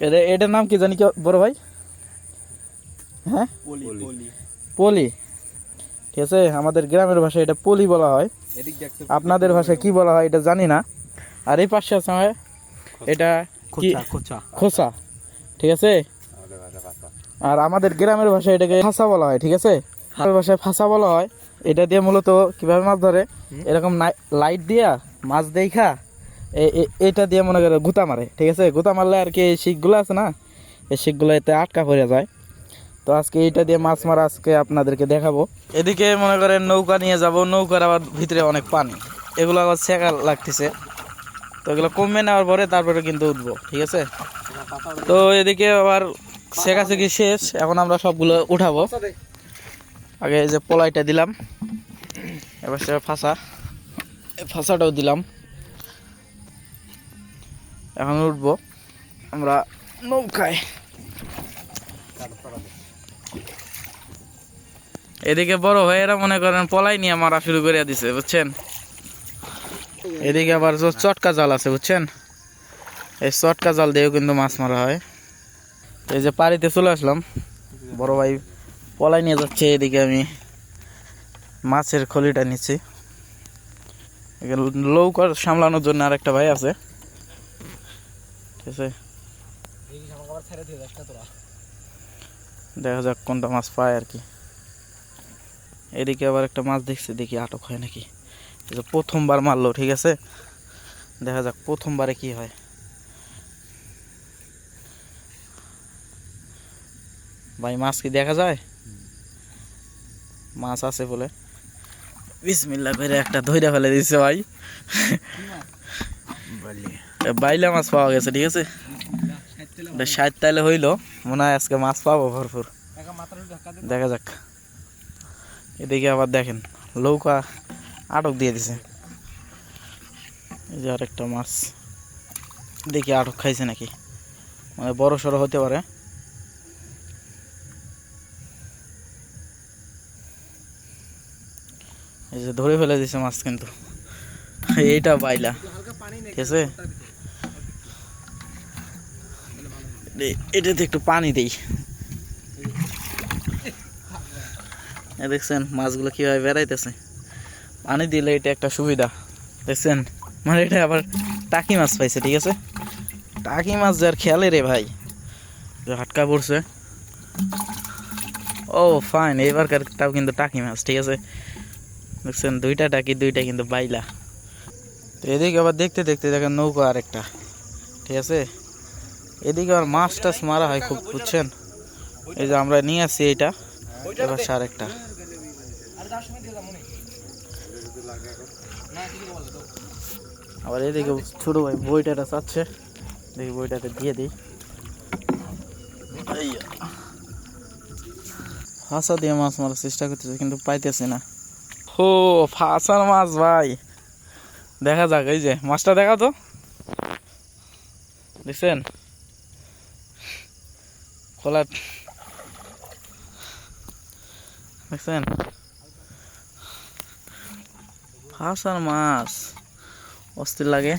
এটা এটার নাম কি জানি কি বড় ভাই? হ্যাঁ? পলি। পলি। পলি। ঠিক আছে আমাদের গ্রামের ভাষায় এটা পলি বলা হয়। আপনাদের ভাষায় কি বলা হয় এটা জানি না। আর এই পাশে আছে আমার এটা কি? খোঁচা খোঁচা। খোসা ঠিক আছে? আর আমাদের গ্রামের ভাষায় এটাকে ফাঁসা বলা হয় ঠিক আছে? আমাদের ভাষায় ফাঁসা বলা হয়। এটা দিয়ে মূলত কীভাবে মাছ ধরে? এরকম লাইট দিয়া মাছ দেখা এটা দিয়ে মনে করে গুতা মারে ঠিক আছে? গুতা মারলে আর কি এই শিকগুলো আছে না? এই শিকগুলো এতে আটকা পড়ে যায়। তো আজকে এইটা দিয়ে মাছ মারা আজকে আপনাদেরকে দেখাবো। এদিকে মনে করেন নৌকা নিয়ে যাব নৌকার আবার ভিতরে অনেক পানি। এগুলো আবার শেখা লাগতেছে। তো এগুলো কমে নেওয়ার পরে তারপরে কিন্তু উঠবো ঠিক আছে? তো এদিকে আবার শেখাশেখি শেষ এখন আমরা সবগুলো উঠাবো। আগে এই যে পোলাইটা দিলাম। এবার সে ফাঁসা। ফাঁসাটাও দিলাম। এখন উঠবো। আমরা নৌকায়। এদিকে বড় ভাইয়েরা মনে করেন পলাই নিয়ে মারা শুরু করে দিছে, বুঝছেন? এদিকে আবার চটকা জাল আছে, বুঝছেন? এই চটকা জাল দিয়েও কিন্তু মাছ মারা হয়। এই যে পাড়িতে চলে আসলাম। বড় ভাই পলাই নিয়ে যাচ্ছে এদিকে আমি মাছের খলিটা নিচ্ছি। লৌকর সামলানোর জন্য আরেকটা ভাই আছে। ঠিক আছে। দেখা যাক কোনটা মাছ পায় আর কি। এদিকে আবার একটা মাছ দেখছি, দেখি আটক হয় নাকি। প্রথমবার মারলো, ঠিক আছে? দেখা যাক প্রথমবারে কি হয়। ভাই, মাছ কি দেখা যায়? মাছ আছে বলে। বিসমিল্লা করে একটা ধইরা ফেলে দিচ্ছে ভাই। বাইলা মাছ পাওয়া গেছে, ঠিক আছে? ষাট তাইলে হইল, মনে হয় আজকে মাছ পাবো ভরপুর। দেখা যাক। এদিকে আবার দেখেন, লৌকা আটক দিয়ে দিছে। এই যে আরেকটা মাছ। দেখি আটক খাইছে নাকি? মানে বড় সড়ো হতে পারে। এই যে ধরে ফেলে দিছে মাছ কিন্তু। এইটা বাইলা। ঠিক আছে? এটাতে একটু পানি দেই। দেখছেন মাছগুলো কীভাবে বেড়াইতেছে? পানি দিলে এটা একটা সুবিধা। দেখছেন? মানে এটা আবার টাকি মাছ পাইছে, ঠিক আছে? টাকি মাছ যার খেয়ালে রে ভাই। হাটকা পড়ছে। ও ফাইন এবারকারটাও কিন্তু টাকি মাছ, ঠিক আছে? দেখছেন দুইটা টাকি দুইটা কিন্তু বাইলা। তো এদিকে আবার দেখতে দেখতে দেখেন নৌকা আরেকটা, ঠিক আছে? এদিকে আবার মাছ টাছ মারা হয় খুব, বুঝছেন? এই যে আমরা নিয়ে আসছি এইটা, এবার সার একটা। আবার এদিকে ছোট ভাই বইটাটা চাচ্ছে, দেখি বইটাতে দিয়ে দিই। হাসা দিয়ে মাছ মারার চেষ্টা করতেছে, কিন্তু পাইতেছি না। ও ফাঁসার মাছ ভাই। দেখা যাক, এই যে, মাছটা দেখা তো। দেখছেন? খোলা দেখছেন? ফাঁসার মাছ। অস্থির লাগে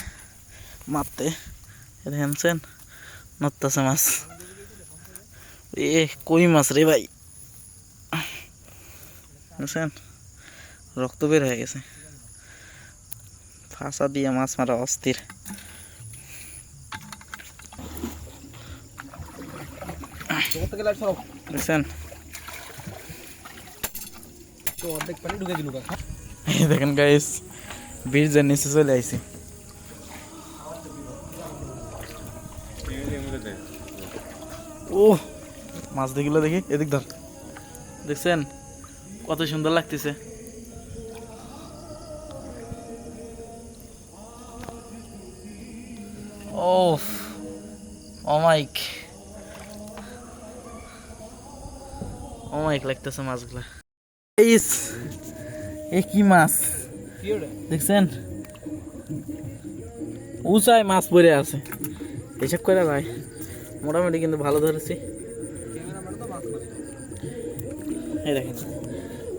মারতে। দেখছেন নড়তেছে মাছ। এ, কই মাছ রে ভাই? বুঝছেন রক্ত বের হয়ে গেছে। ফাঁসা দিয়ে মাছ মারা অস্থির। দেখেন গাইস ব্রিজের নিচে চলে আইছি। ও মাছ দেখিলো দেখি, এদিক ধর। দেখছেন? কত সুন্দর লাগতেছে। ও অমাইক অমাইক লাগতেছে মাছগুলা। ইস, এ কি মাছ? দেখছেন? উঁচায় মাছ পড়ে আছে। হিসাব করে ভাই, মোটামুটি কিন্তু ভালো ধরেছি। এই দেখেন,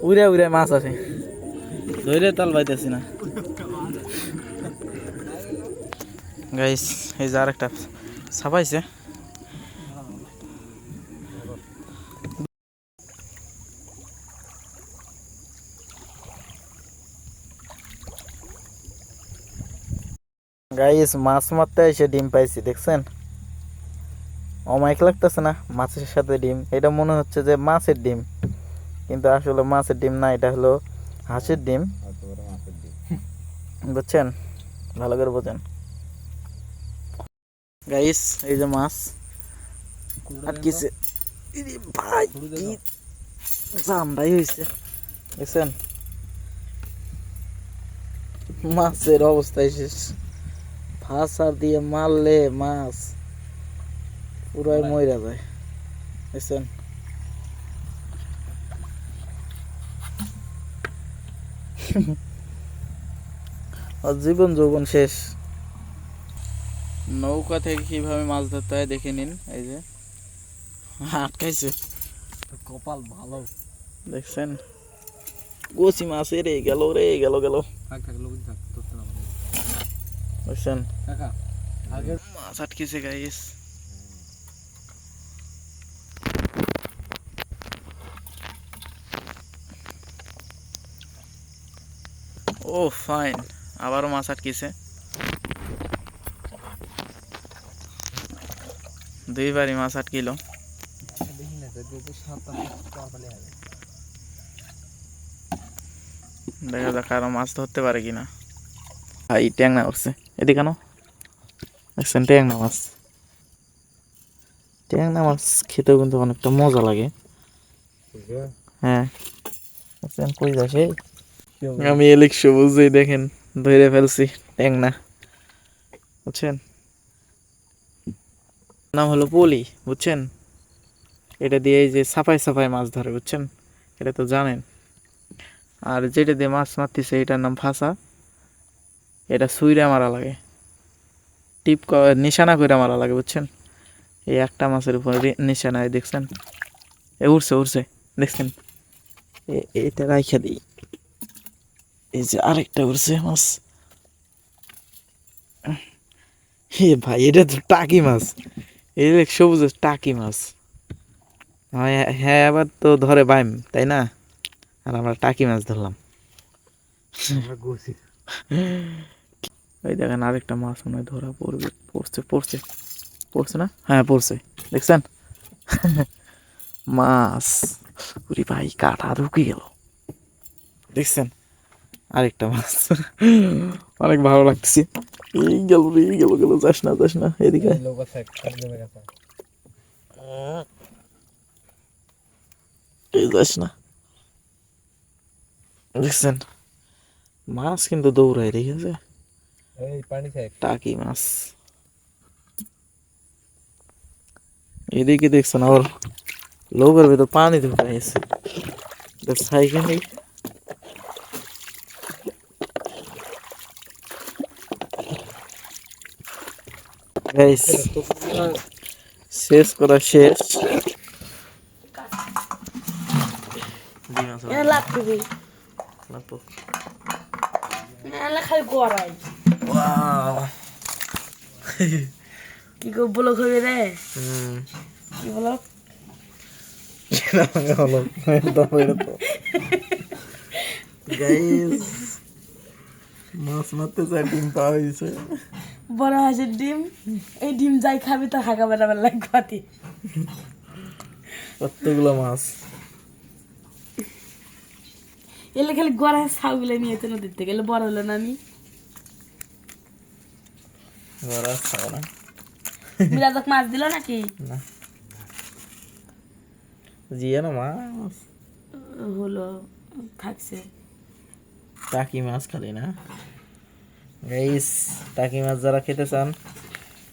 উড়ে উড়ে মাছ আছে ধরে তাল পাইতেছি না। গাইস এই যে আরেকটা ছাপাইছে। গাইস মাছ মারতে এসে ডিম পাইছি দেখছেন? অমাইক লাগতেছে না মাছের সাথে ডিম। এটা মনে হচ্ছে যে মাছের ডিম। কিন্তু আসলে মাছের ডিম না এটা হলো হাঁসের ডিম। বুঝছেন? ভালো করে বোঝেন। গাইস এই যে মাছ আটকিছে ভাই কি জামড়াই হয়েছে দেখছেন মাছের অবস্থায় শেষ ফাঁসার দিয়ে মারলে মাছ পুরাই মইরা যায় দেখছেন জীবন যৌবন শেষ নৌকা থেকে কীভাবে মাছ ধরতে হয় দেখে নিন এই যে। আটকাইছে। কপাল ভালো। দেখছেন? গোসি মাছ রে গেল রে গেল গেল। থাক থাক লোক থাক ধরতে না পারে। দেখছেন? কাকা আগে মাছ আটকেছে গাইস ও ফাইন আবারও মাছ আটকেছে। মাছ যদি তো সাত আট কিলো। দেখা যাক আরও মাছ ধরতে পারে কিনা। ভাই, ট্যাংনা উঠছে এদিকে কেন দেখছেন, ট্যাংনা মাছ। ট্যাংনা মাছ খেতেও কিন্তু অনেকটা মজা লাগে। হ্যাঁ। কই যাচ্ছে আমি এলিক সবুজই দেখেন, ধরে ফেলছি ট্যাংনা। বুঝছেন? নাম হলো পলি, বুঝছেন? এটা দিয়ে এই যে সাফাই সাফাই মাছ ধরে, বুঝছেন? এটা তো জানেন। আর যেটা দিয়ে মাছ মারতেছে, এটার নাম ফাঁসা। এটা সুইরা মারা লাগে। টিপ নিশানা করে মারা লাগে, বুঝছেন? এই একটা মাছের উপর নিশানা দেখছেন? এ উঠছে উঠছে দেখছেন? এটা রাইখা দিই। এই যে আরেকটা উঠছে মাছ। হে ভাই, এটা তো টাকি মাছ। এই দেখ সবুজ টাকি মাছ। হ্যাঁ হ্যাঁ আবার তো ধরে বাইম তাই না? আর আমরা টাকি মাছ ধরলাম। এই দেখেন আরেকটা মাছ মনে হয় ধরা পড়বে পড়ছে পড়ছে পড়ছে না? হ্যাঁ পড়ছে। দেখছেন? মাছ। উরি ভাই কাটা ঢুকে গেল। দেখছেন? আরেকটা মাছ। অনেক ভালো লাগতেছে। এই গেল রে এই গেল গেল যাস না যাস না এদিকে আয়। লোক আছে একদম কাকা এই যাস না। দেখছেন মাছ কিন্তু দৌড়ায় দেখেছে? এই পানি খাই টাকি মাছ। এদিকে দেখছেন আবার লোকের ভেতর পানি ঢুকে গেছে সাইকেল গাইস শেষ করা শেষ কি করে বলো খাবি রে কি বলো গাইস মাছ মারতে চাই ডিম পাওয়া গেছে বড় হাঁসের ডিম। এই ডিম যাই খাবি তা হাঁকা বেড়া বেলা লাগবে কতগুলো মাছ? এলে খালি গড়াই ছাউগুলো নিয়ে যেতে নদীর থেকে এলে বড় হলো না আমি। না। বিরাজক মাছ দিল নাকি? জিয়ে না মাছ। হলো থাকছে। টাকি মাছ খালি না? গাইস টাকি মাছ যারা খেতে চান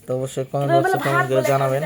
তো অবশ্যই কমেন্ট বক্সে কমেন্ট করে জানাবেন।